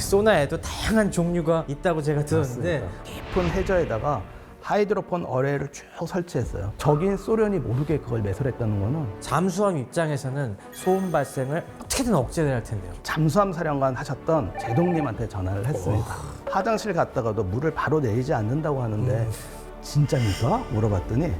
소나에도 다양한 종류가 있다고 제가 들었는데 맞습니다. 깊은 해저에다가 하이드로폰 어뢰를 쭉 설치했어요. 적인 소련이 모르게 그걸 매설했다는 거는 잠수함 입장에서는 소음 발생을 어떻게든 억제해야 할 텐데요. 잠수함 사령관 하셨던 제동님한테 전화를 했습니다. 화장실 갔다가도 물을 바로 내리지 않는다고 하는데 진짜입니까? 물어봤더니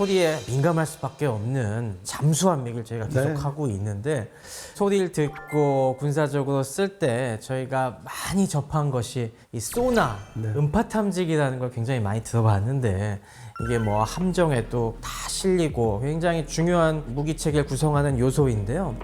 소리에 민감할 수밖에 없는 잠수함 얘기를 저희가 계속 네. 하고 있는데 소리를 듣고 군사적으로 쓸 때 저희가 많이 접한 것이 이 소나, 네. 음파 탐지기라는 걸 굉장히 많이 들어봤는데 이게 뭐 함정에도 다 실리고 굉장히 중요한 무기 체계를 구성하는 요소인데요.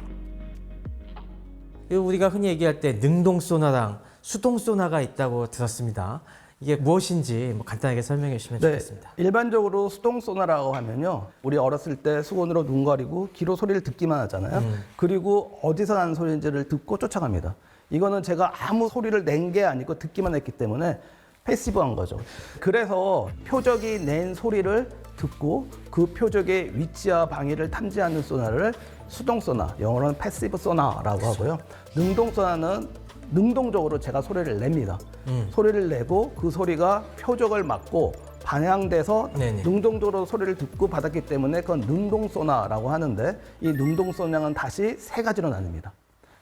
이거 우리가 흔히 얘기할 때 능동 소나랑 수동 소나가 있다고 들었습니다. 이게 무엇인지 뭐 간단하게 설명해 주시면 네, 좋겠습니다. 일반적으로 수동 소나라고 하면요. 우리 어렸을 때 수건으로 눈 가리고 귀로 소리를 듣기만 하잖아요. 그리고 어디서 나는 소리인지를 듣고 쫓아갑니다. 이거는 제가 아무 소리를 낸 게 아니고 듣기만 했기 때문에 패시브한 거죠. 그래서 표적이 낸 소리를 듣고 그 표적의 위치와 방위를 탐지하는 소나를 수동 소나, 영어로는 패시브 소나라고 하고요. 능동 소나는 능동적으로 제가 소리를 냅니다. 소리를 내고 그 소리가 표적을 맞고 반향돼서 네네. 능동적으로 소리를 듣고 받았기 때문에 그건 능동소나라고 하는데 이 능동소나는 다시 세 가지로 나뉩니다.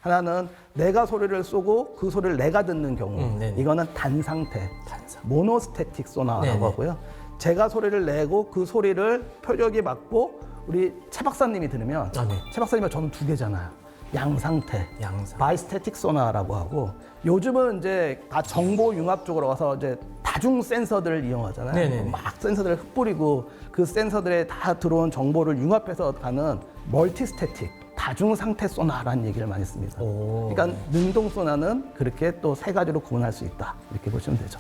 하나는 내가 소리를 쏘고 그 소리를 내가 듣는 경우 음, 네네. 이거는 단상태 단상. 모노스태틱 소나라고 네네. 하고요. 제가 소리를 내고 그 소리를 표적이 맞고 우리 최 박사님이 들으면 아, 네. 최 박사님은 저는 두 개잖아요. 양상태 양상. 바이스태틱 소나라고 하고 요즘은 이제 다 정보 융합 쪽으로 가서 이제 다중 센서들을 이용하잖아요. 네네네. 막 센서들을 흩뿌리고 그 센서들에 다 들어온 정보를 융합해서 가는 멀티스태틱 다중 상태 소나라는 얘기를 많이 씁니다. 오. 그러니까 능동 소나는 그렇게 또 세 가지로 구분할 수 있다 이렇게 보시면 되죠.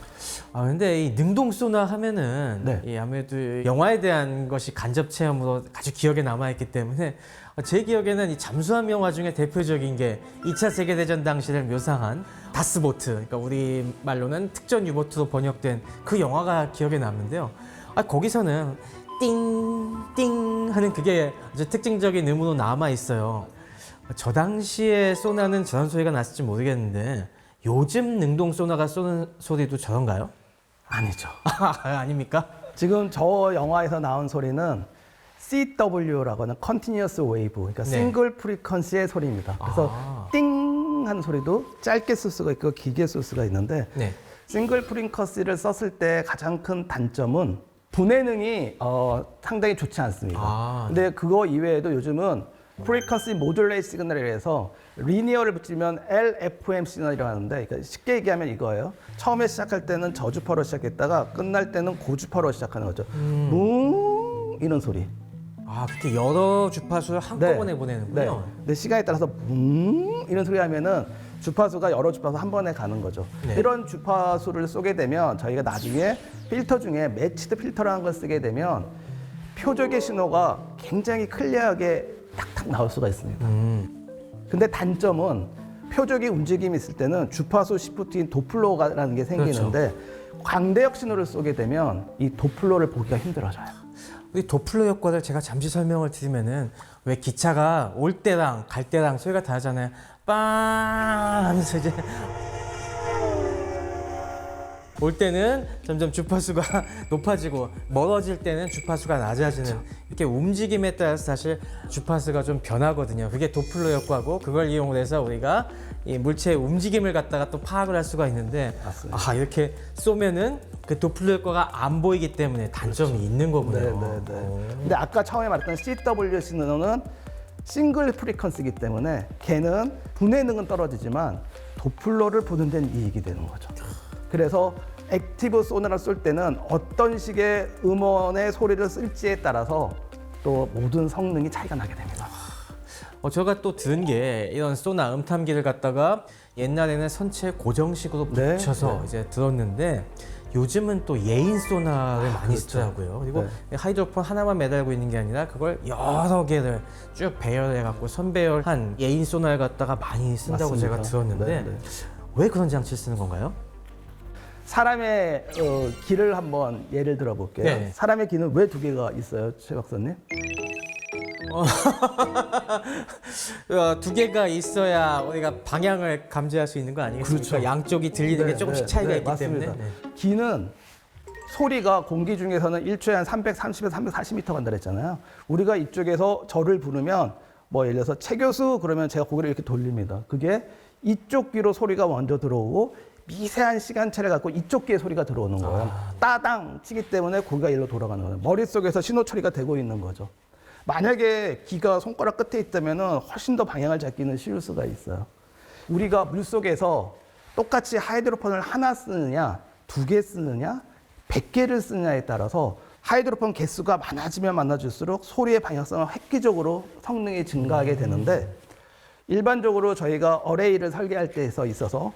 아 근데 이 능동 소나 하면은 네. 이 아무래도 영화에 대한 것이 간접 체험으로 아주 기억에 남아 있기 때문에 제 기억에는 이 잠수함 영화 중에 대표적인 게 2차 세계 대전 당시를 묘사한 다스보트, 그러니까 우리 말로는 특전 유보트로 번역된 그 영화가 기억에 남는데요. 아 거기서는 띵띵 하는 그게 아주 특징적인 음으로 남아 있어요. 저 당시에 소나는 저런 소리가 났을지 모르겠는데 요즘 능동 소나가 쏘는 소리도 저런가요? 아니죠. 아, 아닙니까? 지금 저 영화에서 나온 소리는 CW라고 하는 Continuous Wave, 그러니까 네. 싱글 프리퀀시의 소리입니다. 그래서 아. 띵 하는 소리도 짧게 쓸 수가 있고 길게 쓸 수가 있는데 네. 싱글 프리퀀시를 썼을 때 가장 큰 단점은 분해능이 어, 상당히 좋지 않습니다. 아, 근데 그거 이외에도 요즘은 프리퀀시 모듈레이 시그널에 의해서 리니어를 붙이면 LFM 시그널이라고 하는데 그러니까 쉽게 얘기하면 이거예요. 처음에 시작할 때는 저주파로 시작했다가 끝날 때는 고주파로 시작하는 거죠. 뭉 이런 소리. 아, 그렇게 여러 주파수를 한꺼번에 보내는군요. 네. 근데 시간에 따라서 뭉 이런 소리 하면은 주파수가 여러 주파수 한 번에 가는 거죠. 네. 이런 주파수를 쏘게 되면 저희가 나중에 필터 중에 매치드 필터라는 걸 쓰게 되면 표적의 신호가 굉장히 클리어하게 탁탁 나올 수가 있습니다. 음, 근데 단점은 표적의 움직임이 있을 때는 주파수 시프트인 도플러라는 게 생기는데 그렇죠. 광대역 신호를 쏘게 되면 이 도플러를 보기가 힘들어져요. 우리 도플러 효과를 제가 잠시 설명을 드리면은 왜 기차가 올 때랑 갈 때랑 소리가 다르잖아요. 빵 하면서 이제 올 때는 점점 주파수가 높아지고 멀어질 때는 주파수가 낮아지는 이렇게 움직임에 따라서 사실 주파수가 좀 변하거든요. 그게 도플러 효과고 그걸 이용을 해서 우리가 이 물체의 움직임을 갖다가 또 파악을 할 수가 있는데 맞습니다. 아 이렇게 쏘면은 그 도플러 효과가 안 보이기 때문에 단점이 있는 거군요. 네, 네, 네. 근데 아까 처음에 말했던 CW 신호는 싱글 프리퀀시이기 때문에 걔는 분해능은 떨어지지만 도플러를 보는 데는 이익이 되는 거죠. 그래서 액티브 소나를 쏠 때는 어떤 식의 음원의 소리를 쓸지에 따라서 또 모든 성능이 차이가 나게 됩니다. 어, 제가 또 들은 게 이런 소나 음탐기를 갖다가 옛날에는 선체 고정식으로 네, 붙여서 네. 이제 들었는데 요즘은 또 예인 소나를 많이 쓰더라고요. 그리고 네. 하이드로폰 하나만 매달고 있는 게 아니라 그걸 여러 개를 쭉 배열해 갖고 선배열한 예인 소나를 갖다가 많이 쓴다고 맞습니다. 제가 들었는데 네, 네. 왜 그런 장치를 쓰는 건가요? 사람의 어, 귀를 한번 예를 들어 볼게요. 네. 사람의 귀는 왜 두 개가 있어요, 최 박사님? 어, 두 개가 있어야 우리가 방향을 감지할 수 있는 거 아니겠습니까? 그렇죠. 양쪽이 들리는 게 네, 조금씩 네, 차이가 네, 있기 맞습니다. 때문에. 네. 귀는 소리가 공기 중에서는 1초에 한 330에서 340m 간다 그랬잖아요. 우리가 이쪽에서 저를 부르면 뭐 예를 들어서 최 교수 그러면 제가 고개를 이렇게 돌립니다. 그게 이쪽 귀로 소리가 먼저 들어오고 미세한 시간차를 갖고 이쪽 귀에 소리가 들어오는 거예요. 따당 치기 때문에 고개가 일로 돌아가는 거예요. 머릿속에서 신호 처리가 되고 있는 거죠. 만약에 귀가 손가락 끝에 있다면 훨씬 더 방향을 잡기는 쉬울 수가 있어요. 우리가 물속에서 똑같이 하이드로폰을 하나 쓰느냐, 두 개 쓰느냐, 백 개를 쓰느냐에 따라서 하이드로폰 개수가 많아지면 많아질수록 소리의 방향성은 획기적으로 성능이 증가하게 되는데 일반적으로 저희가 어레이를 설계할 때에서 있어서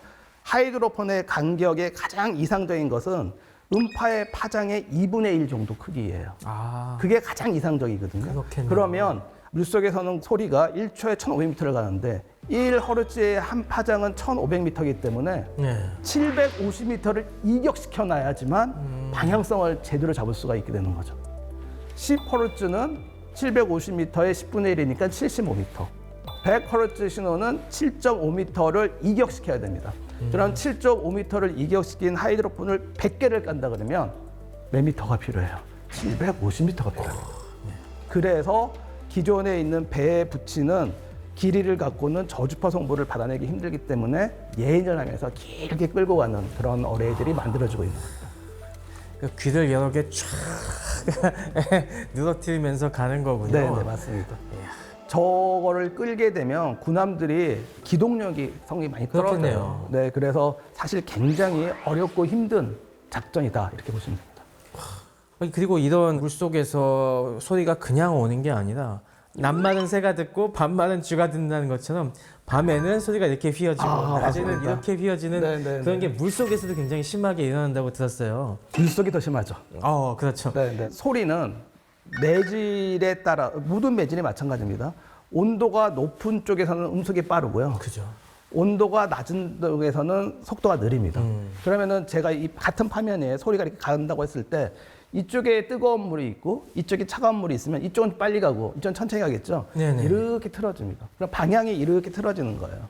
하이드로폰의 간격의 가장 이상적인 것은 음파의 파장의 2분의 1 정도 크기예요. 아, 그게 가장 이상적이거든요. 그렇겠네요. 그러면 물속에서는 소리가 1초에 1500m를 가는데 1허르츠의 한 파장은 1500m이기 때문에 네. 750m를 이격시켜 놔야지만 방향성을 제대로 잡을 수가 있게 되는 거죠. 10허르츠는 750m의 10분의 1이니까 75m. 100허르츠 신호는 7.5m를 이격시켜야 됩니다. 그럼 7.5m를 이격시킨 하이드로폰을 100개를 깐다 그러면 몇 미터가 필요해요? 750m가 필요해요. 그래서 기존에 있는 배에 붙이는 길이를 갖고는 저주파 성분을 받아내기 힘들기 때문에 예인을 하면서 길게 끌고 가는 그런 어레이들이 만들어지고 있는 거예요. 그 귀를 여러 개쫙 누러뜨리면서 가는 거군요. 네, 네, 맞습니다. 저거를 끌게 되면 군함들이 기동력이 성이 많이 떨어져요. 그렇겠네요. 네, 그래서 사실 굉장히 어렵고 힘든 작전이다 이렇게 보시면 됩니다. 아니, 그리고 이런 물 속에서 소리가 그냥 오는 게 아니라 낮마는 새가 듣고 밤마는 쥐가 듣는다는 것처럼 밤에는 소리가 이렇게 휘어지고 아, 낮에는 맞습니다. 이렇게 휘어지는 네, 네, 그런 네. 게물 속에서도 굉장히 심하게 일어난다고 들었어요. 물 속이 더 심하죠. 어, 그렇죠. 네, 네. 소리는 매질에 따라 모든 매질이 마찬가지입니다. 온도가 높은 쪽에서는 음속이 빠르고요. 그죠. 온도가 낮은 쪽에서는 속도가 느립니다. 음. 그러면은 제가 이 같은 파면에 소리가 이렇게 간다고 했을 때 이쪽에 뜨거운 물이 있고 이쪽에 차가운 물이 있으면 이쪽은 빨리 가고 이쪽은 천천히 가겠죠. 네네. 이렇게 틀어집니다. 그럼 방향이 이렇게 틀어지는 거예요.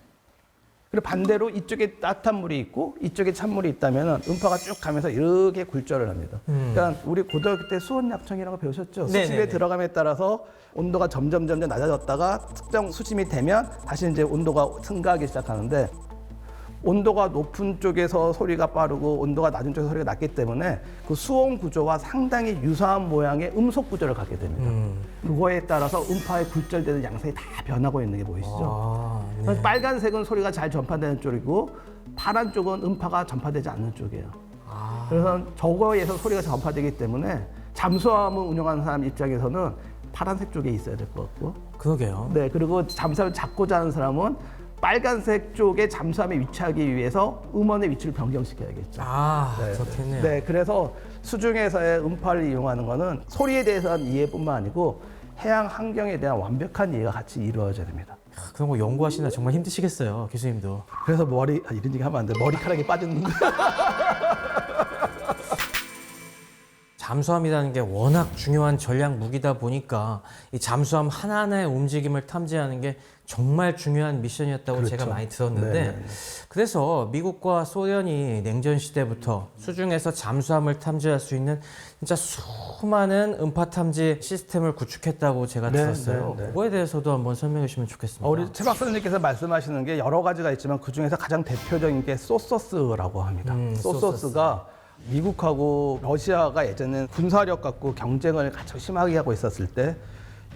그리고 반대로 이쪽에 따뜻한 물이 있고 이쪽에 찬물이 있다면 음파가 쭉 가면서 이렇게 굴절을 합니다. 음. 그러니까 우리 고등학교 때 수온약청이라는 거 배우셨죠? 네네네. 수심에 들어감에 따라서 온도가 점점 점점 낮아졌다가 특정 수심이 되면 다시 이제 온도가 증가하기 시작하는데 온도가 높은 쪽에서 소리가 빠르고 온도가 낮은 쪽에서 소리가 낮기 때문에 그 수온 구조와 상당히 유사한 모양의 음속 구조를 갖게 됩니다. 음. 그거에 따라서 음파의 굴절되는 양상이 다 변하고 있는 게 보이시죠? 아, 네. 빨간색은 소리가 잘 전파되는 쪽이고 파란 쪽은 음파가 전파되지 않는 쪽이에요. 아, 그래서 저거에서 소리가 전파되기 때문에 잠수함을 운영하는 사람 입장에서는 파란색 쪽에 있어야 될 것 같고, 그러게요. 네 그리고 잠수함을 잡고자 하는 사람은 빨간색 쪽에 잠수함에 위치하기 위해서 음원의 위치를 변경시켜야겠죠. 아, 네, 그렇겠네요. 네, 그래서 수중에서의 음파를 이용하는 것은 소리에 대해서는 이해뿐만 아니고 해양 환경에 대한 완벽한 이해가 같이 이루어져야 됩니다. 그런 거 연구하시나 정말 힘드시겠어요, 교수님도. 그래서 머리 아, 이런 얘기 하면 안 돼. 머리카락이 빠지는 거. 잠수함이라는 게 워낙 중요한 전략 무기다 보니까 이 잠수함 하나하나의 움직임을 탐지하는 게 정말 중요한 미션이었다고 제가 그렇죠. 많이 들었는데 네, 네. 그래서 미국과 소련이 냉전 시대부터 수중에서 잠수함을 탐지할 수 있는 진짜 수많은 음파 탐지 시스템을 구축했다고 제가 네, 들었어요. 네, 네. 그거에 대해서도 한번 설명해 주시면 좋겠습니다. 어, 우리 최 박사님께서 말씀하시는 게 여러 가지가 있지만 그 중에서 가장 대표적인 게 소서스라고 합니다. 음, 소서스가 미국하고 러시아가 예전에 군사력 갖고 경쟁을 가장 심하게 하고 있었을 때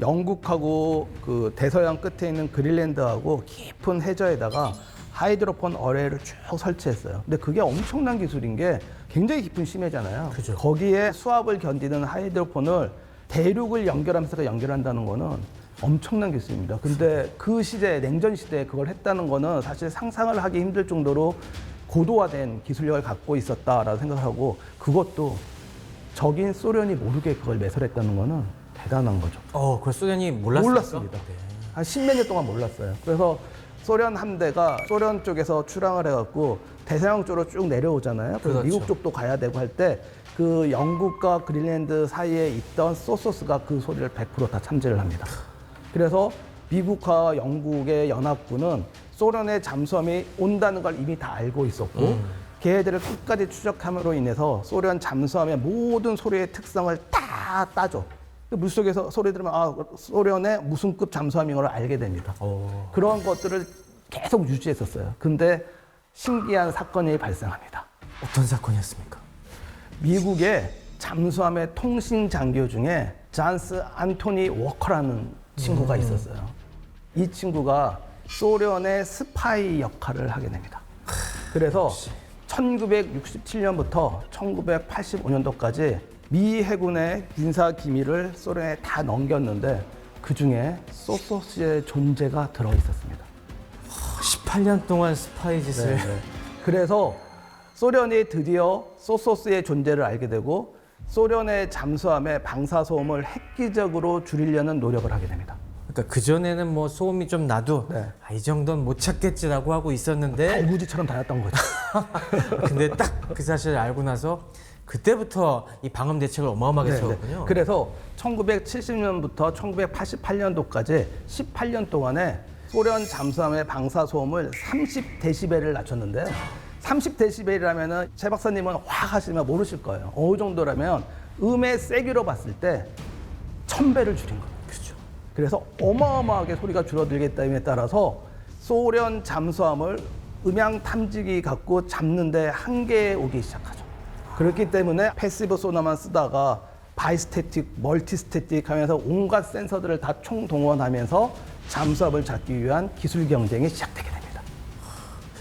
영국하고 그 대서양 끝에 있는 그린랜드하고 깊은 해저에다가 하이드로폰 어뢰를 쭉 설치했어요. 근데 그게 엄청난 기술인 게 굉장히 깊은 심해잖아요. 그죠. 거기에 수압을 견디는 하이드로폰을 대륙을 연결하면서 연결한다는 거는 엄청난 기술입니다. 근데 그 시대, 냉전 시대에 그걸 했다는 거는 사실 상상을 하기 힘들 정도로 고도화된 기술력을 갖고 있었다라고 생각을 하고 그것도 적인 소련이 모르게 그걸 매설했다는 거는 대단한 거죠. 어, 그걸 소련이 몰랐습니까? 몰랐습니다. 한 십몇 년 동안 몰랐어요. 그래서 소련 함대가 소련 쪽에서 출항을 해갖고 대서양 쪽으로 쭉 내려오잖아요. 그래서 그렇죠. 미국 쪽도 가야 되고 할 때 그 영국과 그린랜드 사이에 있던 소소스가 그 소리를 100%다 참지를 합니다. 그래서 미국과 영국의 연합군은 소련의 잠수함이 온다는 걸 이미 다 알고 있었고 걔네들을 끝까지 추적함으로 인해서 소련 잠수함의 모든 소리의 특성을 다 따져. 그 물속에서 소리 들으면 아 소련의 무슨 급 잠수함인 걸 알게 됩니다. 오. 그런 것들을 계속 유지했었어요. 근데 신기한 사건이 발생합니다. 어떤 사건이었습니까? 미국의 잠수함의 통신 장교 중에 잔스 안토니 워커라는 친구가 있었어요. 이 친구가 소련의 스파이 역할을 하게 됩니다. 그래서 1967년부터 1985년도까지 미 해군의 인사 기밀을 소련에 다 넘겼는데 그 중에 소소스의 존재가 들어 있었습니다. 18년 동안 스파이 짓을 네. 그래서 소련이 드디어 소소스의 존재를 알게 되고 소련의 잠수함의 방사 소음을 획기적으로 줄이려는 노력을 하게 됩니다. 그러니까 그 전에는 뭐 소음이 좀 나도 네. 아, 이 정도는 못 찾겠지라고 하고 있었는데 달구지처럼 다녔던 거죠. 근데 딱 그 사실을 알고 나서 그때부터 이 방음 대책을 어마어마하게 네, 네. 세웠군요. 그래서 1970년부터 1888년도까지 18년 동안에 소련 잠수함의 방사 소음을 30데시벨을 낮췄는데요. 30데시벨이라면은 제 박사님은 확 하시면 모르실 거예요. 어느 정도라면 음의 세기로 봤을 때 1000배를 줄인 거예요. 그렇죠. 그래서 어마어마하게 소리가 줄어들겠다에 따라서 소련 잠수함을 음향 탐지기 갖고 잡는데 한계에 오기 시작하죠. 그렇기 때문에 패시브 소나만 쓰다가 바이스태틱, 멀티스태틱 하면서 온갖 센서들을 다 총동원하면서 잠수함을 잡기 위한 기술 경쟁이 시작되게 됩니다.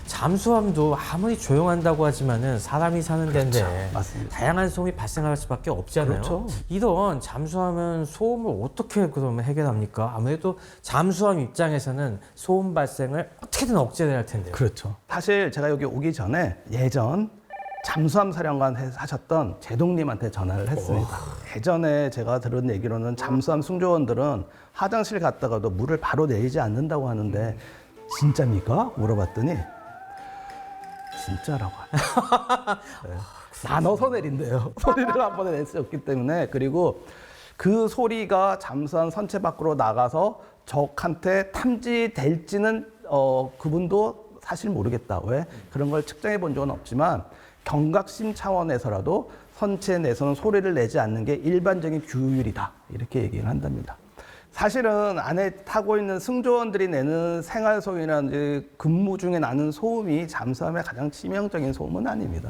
잠수함도 아무리 조용한다고 하지만은 사람이 사는 데인데 그렇죠. 다양한 소음이 발생할 수밖에 없잖아요. 그렇죠. 이런 잠수함은 소음을 어떻게 그러면 해결합니까? 아무래도 잠수함 입장에서는 소음 발생을 어떻게든 억제해야 할 텐데요. 그렇죠. 사실 제가 여기 오기 전에 예전 잠수함 사령관 해- 하셨던 제동님한테 전화를 했습니다. 예전에 제가 들은 얘기로는 잠수함 승조원들은 화장실 갔다가도 물을 바로 내리지 않는다고 하는데 진짜입니까? 물어봤더니 진짜라고 하네요. 네. 나눠서 내린대요. 소리를 한 번에 낼 수 없기 때문에 그리고 그 소리가 잠수함 선체 밖으로 나가서 적한테 탐지될지는 어, 그분도 사실 모르겠다. 왜? 그런 걸 측정해 본 적은 없지만 경각심 차원에서라도 선체 내서는 소리를 내지 않는 게 일반적인 규율이다. 이렇게 얘기를 한답니다. 사실은 안에 타고 있는 승조원들이 내는 생활소음이나 근무 중에 나는 소음이 잠수함의 가장 치명적인 소음은 아닙니다.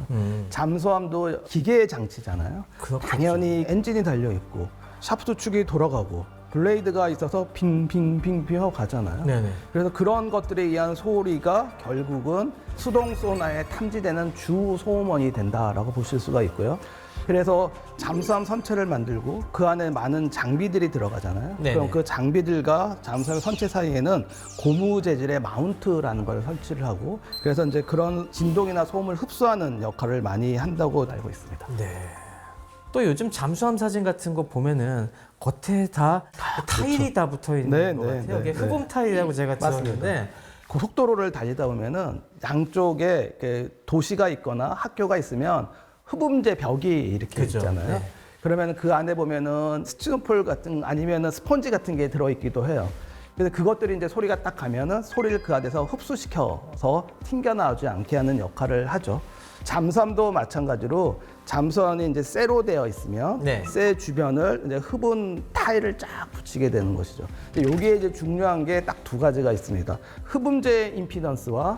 잠수함도 기계의 장치잖아요. 그렇겠죠. 당연히 엔진이 달려 있고 샤프트 축이 돌아가고 블레이드가 있어서 빙빙빙빙 하고 가잖아요. 네네. 그래서 그런 것들에 의한 소리가 결국은 수동 소나에 탐지되는 주 소음원이 된다라고 보실 수가 있고요. 그래서 잠수함 선체를 만들고 그 안에 많은 장비들이 들어가잖아요. 네네. 그럼 그 장비들과 잠수함 선체 사이에는 고무 재질의 마운트라는 걸 설치를 하고 그래서 이제 그런 진동이나 소음을 흡수하는 역할을 많이 한다고 알고 있습니다. 네. 또 요즘 잠수함 사진 같은 거 보면은 겉에 다 타일이 다 붙어 있는 네, 것 네, 같아요. 네, 이게 네. 흡음 타일이라고 제가. 들었는데 고속도로를 달리다 보면은 양쪽에 도시가 있거나 학교가 있으면 흡음재 벽이 이렇게 그죠. 있잖아요. 네. 그러면 그 안에 보면은 스티로폴 같은 아니면은 스펀지 같은 게 들어있기도 해요. 그래서 그것들이 이제 소리가 딱 가면은 소리를 그 안에서 흡수시켜서 튕겨나오지 않게 하는 역할을 하죠. 잠수함도 마찬가지로 잠수함이 이제 쇠로 되어 있으면 네. 쇠 주변을 이제 흡은 타일을 쫙 붙이게 되는 것이죠. 근데 여기에 이제 중요한 게 딱 두 가지가 있습니다. 흡음재 임피던스와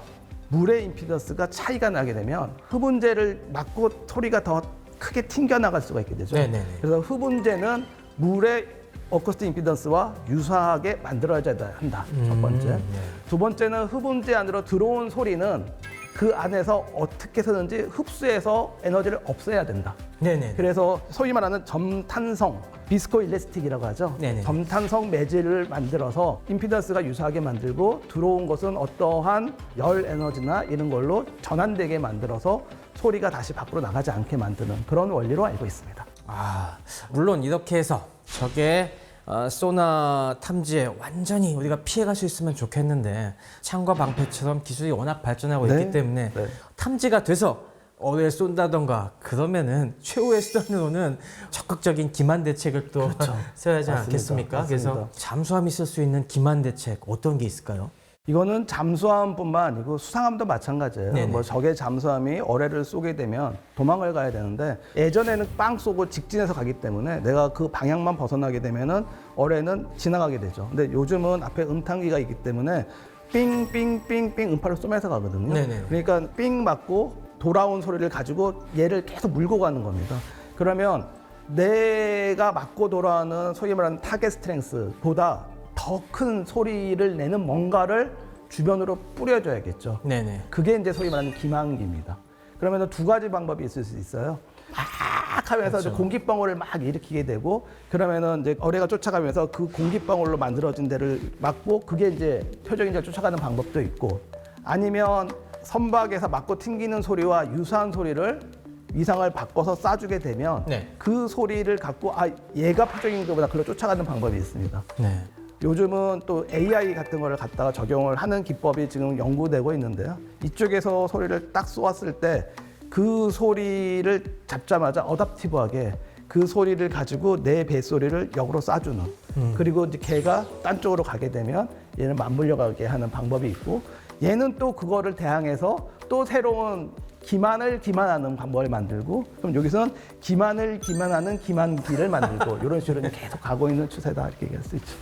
물의 임피던스가 차이가 나게 되면 흡음재를 맞고 소리가 더 크게 튕겨 나갈 수가 있게 되죠. 네네네. 그래서 흡음재는 물의 어쿠스틱 임피던스와 유사하게 만들어져야 한다. 첫 번째. 네. 두 번째는 흡음재 안으로 들어온 소리는 그 안에서 어떻게 해서든지 흡수해서 에너지를 없애야 된다. 네네. 그래서 소위 말하는 점탄성, 비스코 일레스틱이라고 하죠. 네네. 점탄성 매질을 만들어서 임피던스가 유사하게 만들고 들어온 것은 어떠한 열 에너지나 이런 걸로 전환되게 만들어서 소리가 다시 밖으로 나가지 않게 만드는 그런 원리로 알고 있습니다. 아, 물론 이렇게 해서 저게 어, 소나 탐지에 완전히 우리가 피해갈 수 있으면 좋겠는데 창과 방패처럼 기술이 워낙 발전하고 네. 있기 때문에 네. 탐지가 돼서 어뢰 쏜다던가 그러면은 최후의 수단으로는 적극적인 기만 대책을 또 세워야 하지 맞습니다. 않겠습니까? 그래서 맞습니다. 잠수함이 쓸 수 있는 기만 대책 어떤 게 있을까요? 이거는 잠수함뿐만 아니고 수상함도 마찬가지예요. 네네. 뭐 적의 잠수함이 어뢰를 쏘게 되면 도망을 가야 되는데 예전에는 빵 쏘고 직진해서 가기 때문에 내가 그 방향만 벗어나게 되면은 어뢰는 지나가게 되죠. 근데 요즘은 앞에 음탕기가 있기 때문에 삥삥삥삥 음파를 쏘면서 가거든요. 네네. 그러니까 삥 맞고 돌아온 소리를 가지고 얘를 계속 물고 가는 겁니다. 그러면 내가 맞고 돌아오는 소위 말하는 타겟 스트렝스보다 더 큰 소리를 내는 뭔가를 주변으로 뿌려줘야겠죠. 네네. 그게 이제 소위 말하는 기망기입니다. 그러면 두 가지 방법이 있을 수 있어요. 막 하면서 이제 공기방울을 막 일으키게 되고 그러면은 이제 어뢰가 쫓아가면서 그 공기방울로 만들어진 데를 막고 그게 이제 표적인 자를 쫓아가는 방법도 있고 아니면 선박에서 맞고 튕기는 소리와 유사한 소리를 위상을 바꿔서 쏴주게 되면 네. 그 소리를 갖고 아 얘가 표적인 것보다 그걸 쫓아가는 방법이 있습니다. 네. 요즘은 또 AI 같은 거를 갖다가 적용을 하는 기법이 지금 연구되고 있는데요. 이쪽에서 소리를 딱 쏘았을 때 그 소리를 잡자마자 어답티브하게 그 소리를 가지고 내 뱃소리를 역으로 쏴주는 그리고 이제 걔가 딴 쪽으로 가게 되면 얘는 맞물려 가게 하는 방법이 있고 얘는 또 그거를 대항해서 또 새로운 기만을 기만하는 방법을 만들고 그럼 여기서는 기만을 기만하는 기만기를 만들고 이런 식으로 계속 가고 있는 추세다 이렇게 얘기할 수 있죠.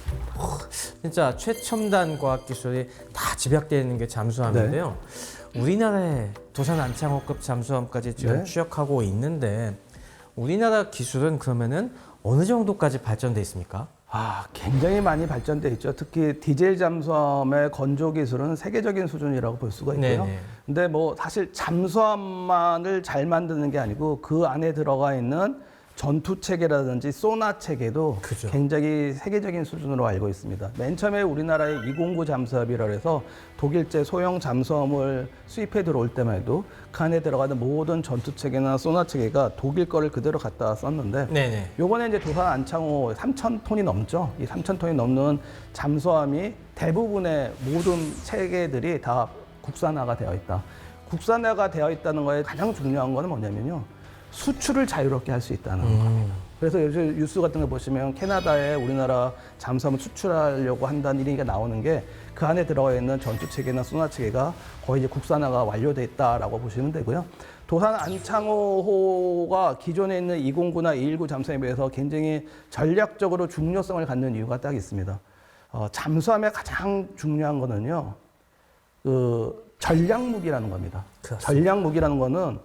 진짜 최첨단 과학 기술이 다 집약되어 있는 게 잠수함인데요. 우리나라의 도산 안창호급 잠수함까지 지금 네. 취역하고 있는데 우리나라 기술은 그러면은 어느 정도까지 발전돼 있습니까? 아, 굉장히 많이 발전돼 있죠. 특히 디젤 잠수함의 건조 기술은 세계적인 수준이라고 볼 수가 있고요. 네네. 근데 뭐 사실 잠수함만을 잘 만드는 게 아니고 그 안에 들어가 있는 전투 체계라든지 소나 체계도 그죠. 굉장히 세계적인 수준으로 알고 있습니다. 맨 처음에 우리나라의 209 잠수함이라 해서 독일제 소형 잠수함을 수입해 들어올 때만 해도 그 안에 들어가는 모든 전투 체계나 소나 체계가 독일 거를 그대로 갖다 썼는데 네네. 요번에 이제 도산 안창호 3천 톤이 넘죠. 이 3천 톤이 넘는 잠수함이 대부분의 모든 체계들이 다 국산화가 되어 있다. 국산화가 되어 있다는 거에 가장 중요한 거는 뭐냐면요. 수출을 자유롭게 할 수 있다는 겁니다. 그래서 요즘 뉴스 같은 거 보시면 캐나다에 우리나라 잠수함을 수출하려고 한다는 얘기가 나오는 게 그 안에 들어가 있는 전투 체계나 소나 체계가 거의 이제 국산화가 완료돼 있다라고 보시면 되고요. 도산 안창호호가 기존에 있는 209나 219 잠수함에 비해서 굉장히 전략적으로 중요성을 갖는 이유가 딱 있습니다. 어, 잠수함의 가장 중요한 거는요, 그 전략 무기라는 겁니다. 그렇습니다. 전략 무기라는 거는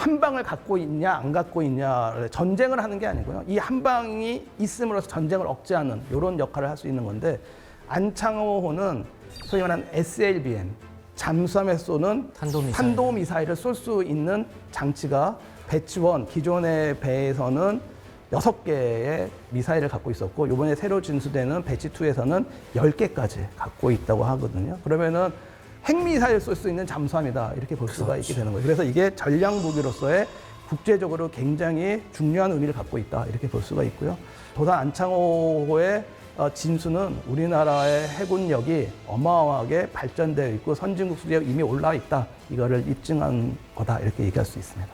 한 방을 갖고 있냐 안 갖고 있냐 전쟁을 하는 게 아니고요. 이 한 방이 있음으로써 전쟁을 억제하는 이런 역할을 할 수 있는 건데 안창호호는 소위 말하는 SLBM 잠수함에 쏘는 탄도미사일. 탄도 미사일을 쏠 수 있는 장치가 배치원 기존의 배에서는 여섯 개의 미사일을 갖고 있었고 이번에 새로 진수되는 배치 2에서는 10개까지 갖고 있다고 하거든요. 그러면은 핵미사일 쏠 수 있는 잠수함이다 이렇게 볼 수가 있게 되는 거예요. 그래서 이게 전략 무기로서의 국제적으로 굉장히 중요한 의미를 갖고 있다 이렇게 볼 수가 있고요. 도산 안창호의 어, 진수는 우리나라의 해군력이 어마어마하게 발전되어 있고 선진국 수준에 이미 올라와 있다 이거를 입증한 거다 이렇게 얘기할 수 있습니다.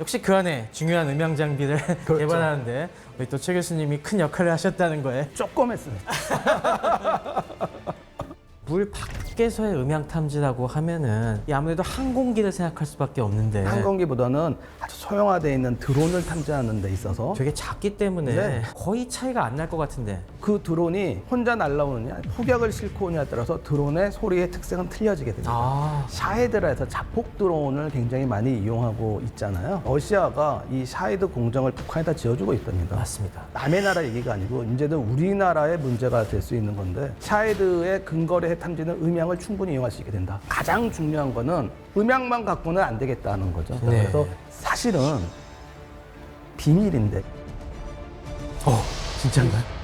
역시 그 안에 중요한 음향 장비를 그렇죠. 개발하는데 우리 또 최 교수님이 큰 역할을 하셨다는 거에 조금 했습니다. 물 밖 에서의 음향 탐지라고 하면은 이 아무래도 항공기를 생각할 수밖에 없는데 항공기보다는 아주 소형화되어 있는 드론을 탐지하는 데 있어서 되게 작기 때문에 네. 거의 차이가 안 날 것 같은데 그 드론이 혼자 날아오느냐 폭약을 싣고 오냐에 따라서 드론의 소리의 특색은 틀려지게 됩니다. 아 샤헤드라에서 자폭 드론을 굉장히 많이 이용하고 있잖아요. 러시아가 이 샤헤드 공정을 북한에다 지어주고 있답니다. 맞습니다. 남의 나라 얘기가 아니고 이제는 우리나라의 문제가 될 수 있는 건데 샤헤드의 근거리 핵 탐지는 음향을 충분히 이용할 수 있게 된다. 가장 중요한 거는 음향만 갖고는 안 되겠다는 거죠. 네. 그래서 사실은 비밀인데 어 진짜인가요?